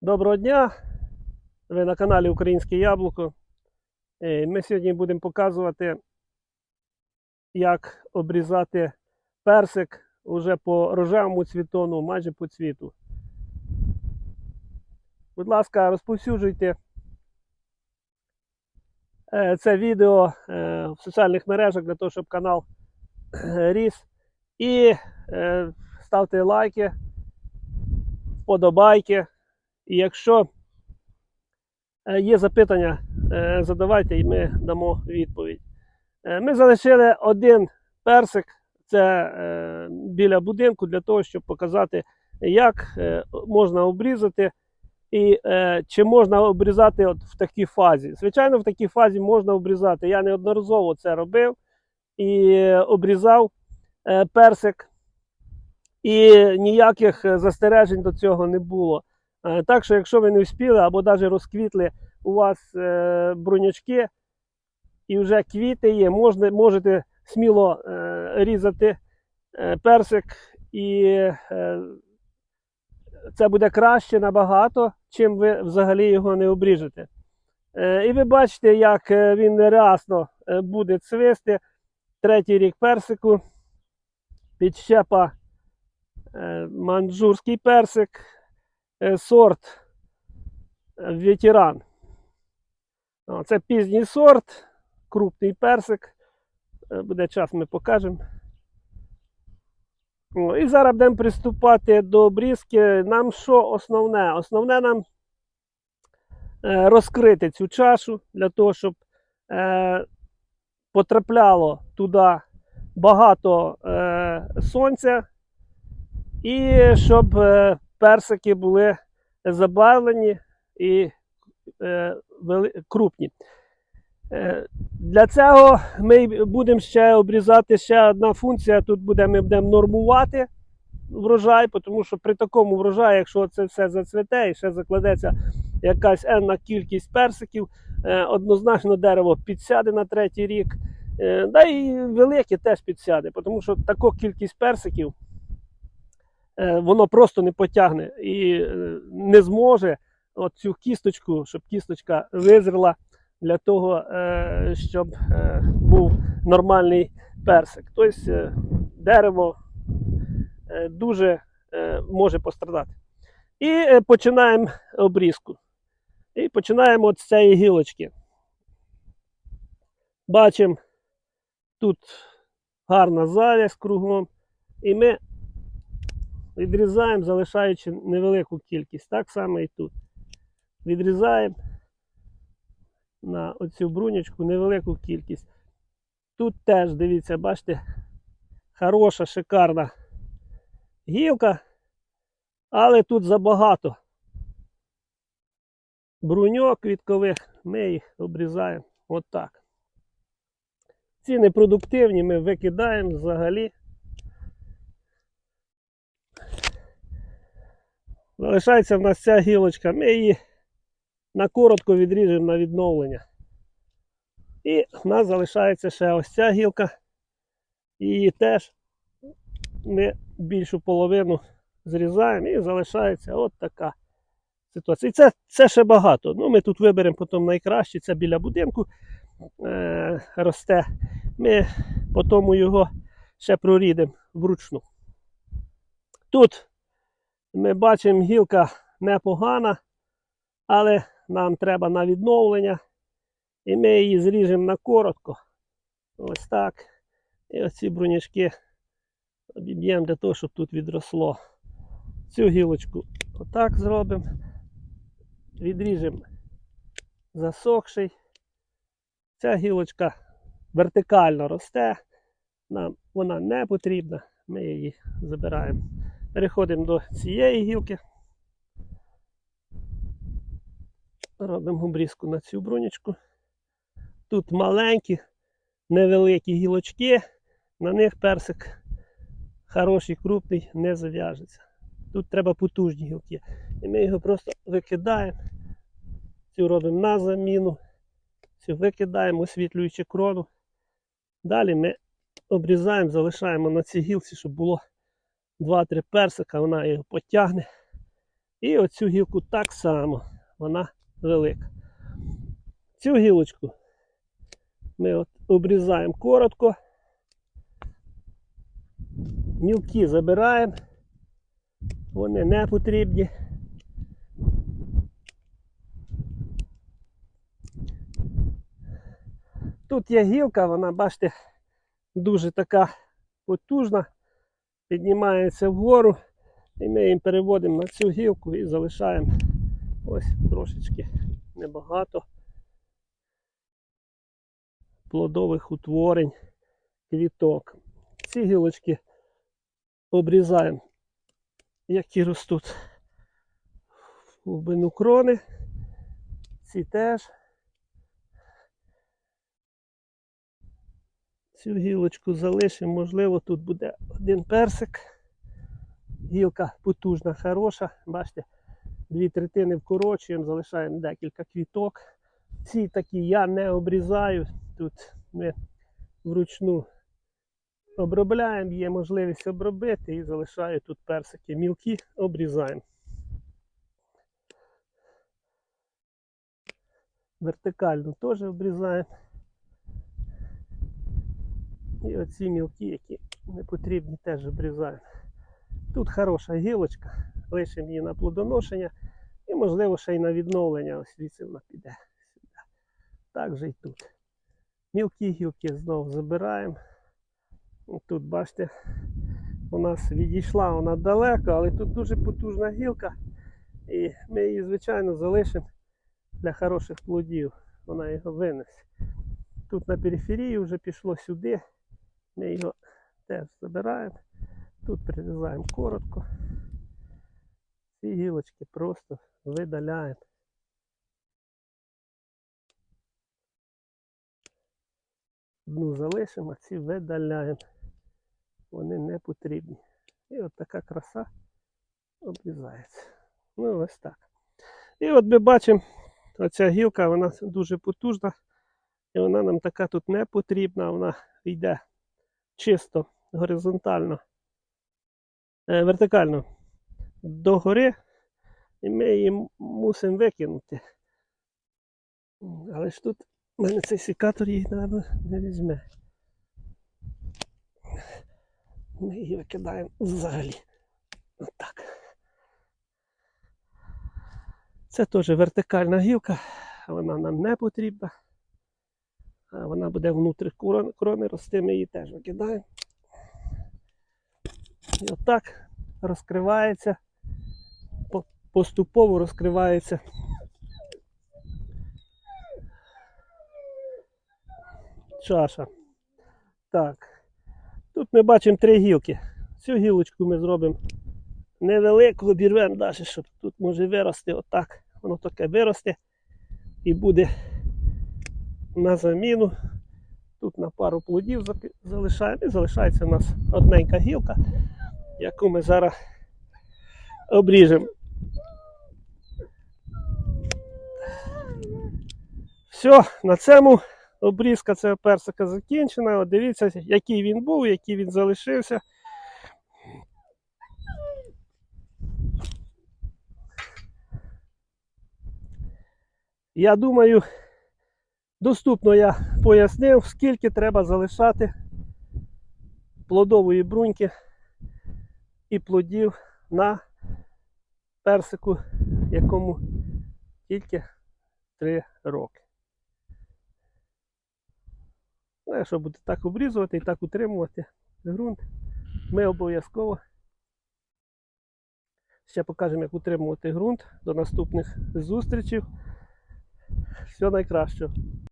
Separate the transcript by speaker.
Speaker 1: Доброго дня! Ви на каналі Українське Яблуко. Е, Ми сьогодні будемо показувати, як обрізати персик уже по рожевому цвітону, майже по цвіту. Будь ласка, розповсюджуйте е, це відео е, в соціальних мережах для того, щоб канал ріс. І ставте лайки, вподобайки. І якщо е, є запитання, е, задавайте і ми дамо відповідь. Е, Ми залишили один персик, це біля будинку, для того, щоб показати, як можна обрізати і чи можна обрізати от в такій фазі. Звичайно, в такій фазі можна обрізати. Я неодноразово це робив і обрізав персик, і ніяких застережень до цього не було. Е, Так що, якщо ви не вспіли або навіть розквітли у вас е, брунячки і вже квіти є, можете сміло е, різати персик, і це буде краще набагато, чим ви взагалі його не обріжете. І ви бачите, як він рясно буде цвисти. Третій рік персику, підщепа манджурський персик сорт е, ветеран. Це пізній сорт, крупний персик. Е, Буде час, ми покажемо. І зараз будемо приступати до обрізки. Нам що основне? Основне нам е, розкрити цю чашу для того, щоб е, потрапляло туди багато е, сонця, і щоб е, персики були забавлені і е, крупні. Е, для цього ми будемо ще обрізати ще одна функція. Тут буде, ми будемо нормувати врожай, тому що при такому врожаї, якщо це все зацвіте і ще закладеться якась енна кількість персиків, е, однозначно дерево підсяде на третій рік. Е, да і велике теж підсяде, тому що таку кількість персиків воно просто не потягне і е, не зможе цю кісточку, щоб кісточка визріла для того, е, щоб е, був нормальний персик. Тобто е, дерево е, дуже е, може пострадати. І е, починаємо обрізку. І починаємо з цієї гілочки. Бачимо, тут гарна завязь кругом. І ми відрізаємо, залишаючи невелику кількість. Так само і тут. Відрізаємо на оцю брунячку невелику кількість. Тут теж, дивіться, бачите, хороша, шикарна гілка, але тут забагато бруньок квіткових, ми їх обрізаємо отак. Ці непродуктивні ми викидаємо взагалі. Залишається в нас ця гілочка, ми її на коротко відріжемо на відновлення. І в нас залишається ще ось ця гілка. Її теж ми більшу половину зрізаємо і залишається от така ситуація. І це, це ще багато. Ну, Ми тут виберемо потім найкраще, це біля будинку е, росте. Ми потім його ще прорідемо вручну. Тут ми бачимо гілка непогана, але нам треба на відновлення. І ми її зріжемо на коротко. Ось так. І оці бронячки обіб'ємо для того, щоб тут відросло. Цю гілочку отак зробимо. Відріжемо засохший. Ця гілочка вертикально росте. Нам вона не потрібна. Ми її забираємо. Переходимо до цієї гілки. Робимо обрізку на цю бронячку. Тут маленькі, невеликі гілочки, на них персик хороший, крупний, не зав'яжеться. Тут треба потужні гілки. І ми його просто викидаємо. Цю робимо на заміну. Цю викидаємо, освітлюючи крону. Далі ми обрізаємо, залишаємо на цій гілці, щоб було 2-3 персика, вона його потягне. І оцю гілку так само, вона велика. Цю гілочку ми от обрізаємо коротко. Мілки забираємо. Вони не потрібні. Тут є гілка, вона, бачите, дуже така потужна, піднімається вгору, і ми їм переводимо на цю гілку і залишаємо ось трошечки небагато плодових утворень, квіток. Ці гілочки обрізаємо, які ростуть в глибину крони. Ці теж. Цю гілочку залишимо, можливо, тут буде один персик. Гілка потужна, хороша. Бачите, дві третини вкорочуємо, залишаємо декілька квіток. Ці такі я не обрізаю. Тут ми вручну обробляємо, є можливість обробити і залишаю тут персики мілкі, обрізаємо. Вертикально теж обрізаємо. І оці мілкі, які не потрібні, теж обрізаємо. Тут хороша гілочка, лишимо її на плодоношення і, можливо, ще й на відновлення. Ось звідси вона піде сюди. Так же і тут. Мілкі гілки знову забираємо. Тут, бачите, у нас відійшла вона далеко, але тут дуже потужна гілка. І ми її, звичайно, залишимо для хороших плодів. Вона його винесе. Тут на периферії вже пішло сюди. Ми його теж забираємо. Тут прирізаємо коротко. Ці гілочки просто видаляємо. Одну залишимо, ці видаляємо. Вони не потрібні. І от така краса обрізається. Ну, ось так. І от ми бачимо, оця гілка, вона дуже потужна. І вона нам така тут не потрібна, вона йде чисто горизонтально, е, вертикально догори, і ми її мусимо викинути. Але ж тут в мене цей секатор її, мабуть, не візьме. Ми її викидаємо взагалі. Отак. Це теж вертикальна гілка, вона нам не потрібна. А Вона буде внутрі крон- крони рости, ми її теж викидаємо. І отак розкривається, поступово розкривається чаша. Так. Тут ми бачимо три гілки. Цю гілочку ми зробимо невелику, обірвемо далі, щоб тут може вирости отак. Воно таке виросте і буде на заміну. Тут на пару плодів залишаємо і залишається у нас одненька гілка, яку ми зараз обріжемо. Все, на цьому обрізка цього персика закінчена. От дивіться, який він був, який він залишився. Я думаю, доступно я пояснив, скільки треба залишати плодової бруньки і плодів на персику, якому тільки 3 роки. Ну, якщо буде так обрізувати і так утримувати ґрунт, ми обов'язково ще покажемо, як утримувати ґрунт. До наступних зустрічей. Всього найкращого.